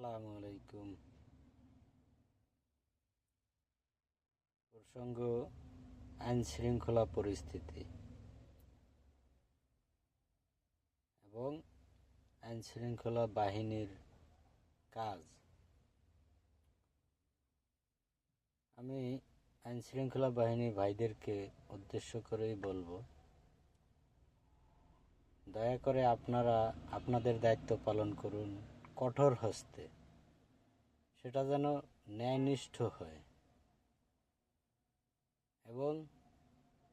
আসসালামু আলাইকুম প্রসঙ্গ আইন শৃঙ্খলা পরিস্থিতি এবং আইন শৃঙ্খলা বাহিনীর কাজ। আমি আইন শৃঙ্খলা বাহিনী ভাইদেরকে উদ্দেশ্য করেই বলব, দয়া করে আপনারা, আপনাদের দায়িত্ব পালন করুন। কঠোর হস্তে, সেটা যেন ন্যায়নিষ্ঠ হয়। এবং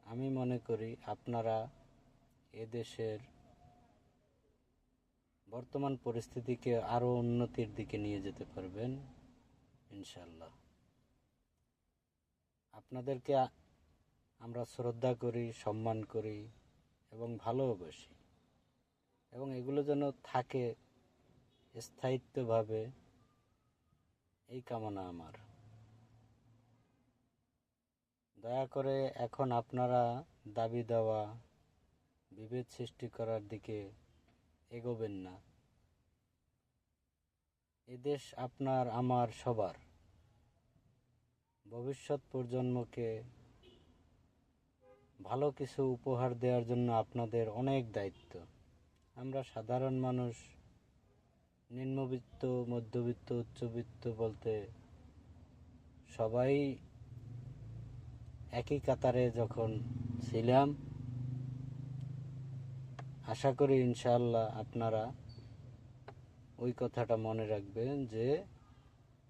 আমি মনে করি আপনারা এদেশের বর্তমান পরিস্থিতিকে আরও উন্নতির দিকে নিয়ে যেতে পারবেন ইনশাল্লাহ আপনাদেরকে আমরা শ্রদ্ধা করি, সম্মান করি এবং ভালোবাসি এবং এগুলো যেন থাকে স্থায়িত্বভাবে এই কামনা আমার। দয়া করে এখন আপনারা দাবি দেওয়া, বিভেদ সৃষ্টি করার দিকে এগোবেন না। এদেশ আপনার, আমার, সবার। ভবিষ্যৎ প্রজন্মকে ভালো কিছু উপহার দেওয়ার জন্য আপনাদের অনেক দায়িত্ব। আমরা সাধারণ মানুষ নিম্নবিত্ত, মধ্যবিত্ত, উচ্চবিত্ত বলতে সবাই একই কাতারে যখন ছিলাম, আশা করি ইনশাল্লাহ আপনারা ওই কথাটা মনে রাখবেন যে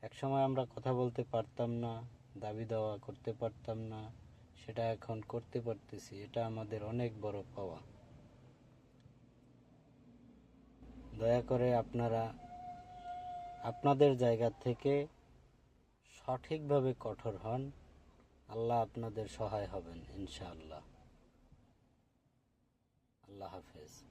একসময় আমরা কথা বলতে পারতাম না, দাবি দেওয়া করতে পারতাম না, সেটা এখন করতে পারতেছি, এটা আমাদের অনেক বড় পাওয়া। দয়া করে আপনারা আপনাদের জায়গা থেকে সঠিকভাবে কঠোর হন। আল্লাহ আপনাদের সহায় হবেন, ইনশাআল্লাহ। আল্লাহ হাফেজ।